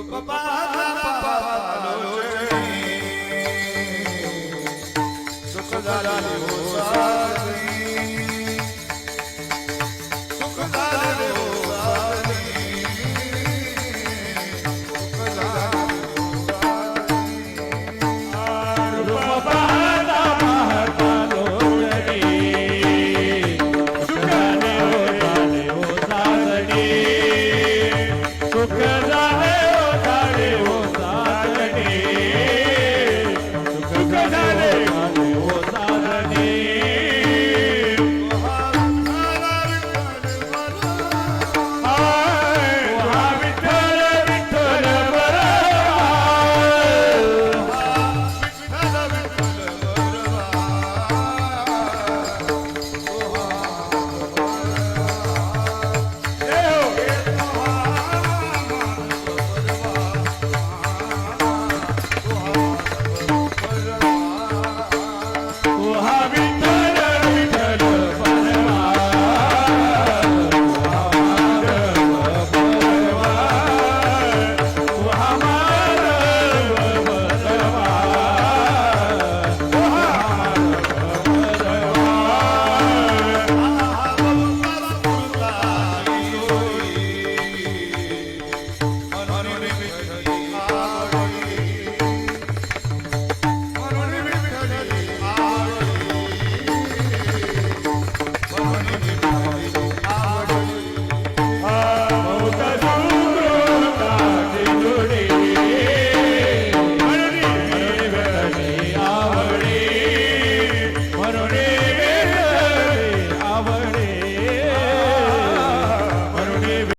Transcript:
ਸੁਖ ਦਾਰੀ ਹੋ ਸਾ